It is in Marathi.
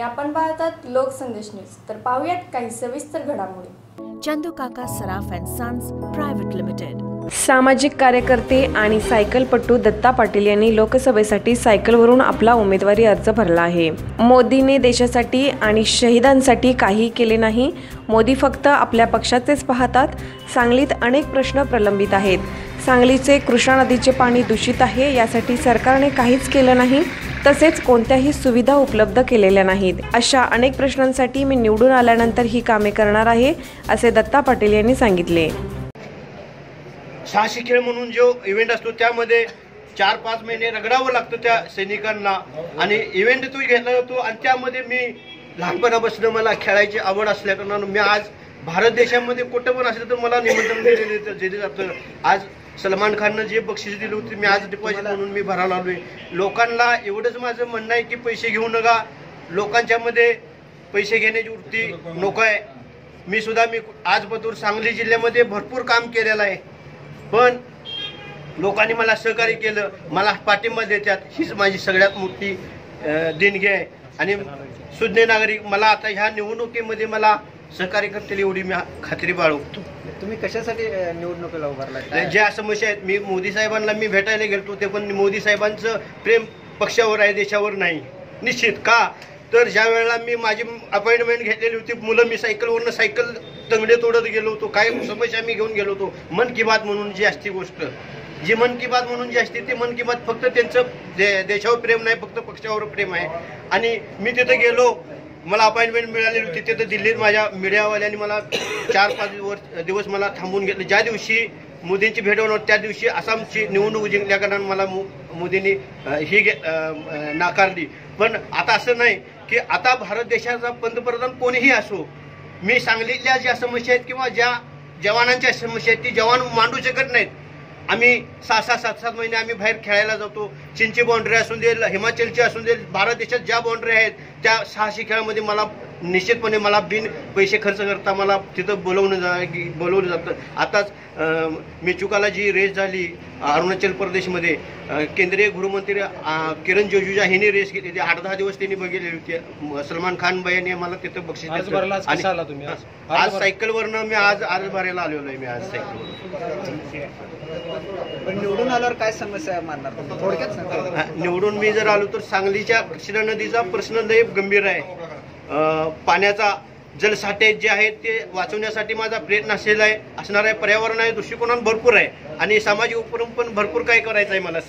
आपण पाहतात लोकसंदेश न्यूज. तर पाहूयात काही सविस्तर घडामोडी. Chandu Kaka Saraf and Sons Private Limited. सामाजिक कार्यकर्ते आणि सायकलपटू दत्ता पाटील यांनी लोकसभेसाठी सायकलवरून आपला उमेदवारी अर्ज भरला आहे. मोदीने देशासाठी आणि शहीदांसाठी काही केले नाही. मोदी फक्त आपल्या पक्षाचेच पाहतात. सांगलीत अनेक प्रश्न प्रलंबित आहेत. सांगलीचे कृष्णा नदीचे पाणी दूषित आहे यासाठी सरकारने काहीच केलं नाही. तसेच कोणत्याही सुविधा उपलब्ध केलेल्या नाहीत. अशा अनेक प्रश्नांसाठी मी निवडून आल्यानंतर ही कामे करणार आहे असे दत्ता पाटील यांनी सांगितले. साहसी खेळ म्हणून जो इव्हेंट असतो त्यामध्ये चार पाच महिने रगडावं लागतं त्या सैनिकांना. आणि इव्हेंट तो घेतला जातो आणि त्यामध्ये मी लहानपणापासून मला खेळायची आवड असल्या कारणानं मी आज भारत देशामध्ये कुठं पण असलं तर मला निमंत्रण दिले दिलं जातं. आज सलमान खाननं जे बक्षीस दिलं होतं मी आज डिपॉझिट म्हणून मी भरायला आलोय. लोकांना एवढंच माझं म्हणणं आहे की पैसे घेऊ नका. लोकांच्यामध्ये पैसे घेण्याची वृत्ती नको आहे. मी सुद्धा मी आजपासून सांगली जिल्ह्यामध्ये भरपूर काम केलेलं आहे. पण लोकांनी मला सहकार्य केलं. मला पाठिंबा देतात. हीच माझी सगळ्यात मोठी देणगी आहे. आणि सुज्ञ नागरिक मला आता ह्या निवडणुकीमध्ये मला सहकार्य करतील एवढी मी खात्री बाळगतो तुम्ही कशासाठी निवडणुकीला उभारला ज्या समस्या आहेत मी मोदी साहेबांना मी भेटायला गेलतो ते पण मोदी साहेबांचं प्रेम पक्षावर आहे देशावर नाही. निश्चित का? तर ज्या वेळेला मी माझी अपॉइंटमेंट घेतलेली होती मुलं मी सायकलवरनं सायकल तंगडे तोडत गेलो होतो काय समस्या मी घेऊन गेलो होतो. मन की बात म्हणून जी असते गोष्ट जी मन की बात म्हणून जी असते ती मन की बात फक्त त्यांचं दे- देशावर प्रेम नाही फक्त पक्षावर प्रेम आहे. आणि मी तिथं गेलो मला अपॉइंटमेंट मिळाली. होती तिथं दिल्लीत माझ्या मीडियावाल्यांनी मला चार पाच दिवस दिवस मला थांबून घेतले. ज्या दिवशी मोदींची भेट होणार त्या दिवशी आसामची निवडणूक जिंकल्या कारणानं मला मोदींनी ही घे- नाकारली. पण आता असं नाही की आता भारत देशाचा पंतप्रधान कोणीही असो मी सांगलीतल्या ज्या समस्या आहेत किंवा ज्या जवानांच्या समस्या आहेत ती जवान मांडू शकत नाहीत. आम्ही सहा सहा सात सात महिने आम्ही बाहेर खेळायला जातो. चीनची बाउंड्री असून दे हिमाचलची असून दे भारत देशात ज्या बाउंड्री आहेत त्या सहाशे खेळामध्ये मला निश्चितपणे मला बिन पैसे खर्च करता मला तिथं बोलवणं जा बोलवलं जातं. आताच मेचुकाला जी रेस झाली अरुणाचल प्रदेशमध्ये केंद्रीय गृहमंत्री किरण रिजिजूजा हिने रेस घेतली आठ दहा दिवस त्यांनी बघितली होती. सलमान खान भाईने मला तिथं बक्षीस आणि- आज? सायकलवरनं मी आज आज भरायला आलेलो आहे मी आज सायकलवर. पण निवडून आल्यावर काय समस्या मानणार थोडक्यात निवडून मी जर आलो तर सांगलीच्या कृष्णा नदीचा प्रश्न लय गंभीर आहे. पाण्याचा जलसाठे जे आहेत ते वाचवण्यासाठी माझा प्रयत्न असेल आहे असणार आहे. पर्यावरण आहे दृष्टिकोनात भरपूर आहे. आणि सामाजिक उपक्रम पण भरपूर काय करायचं आहे मला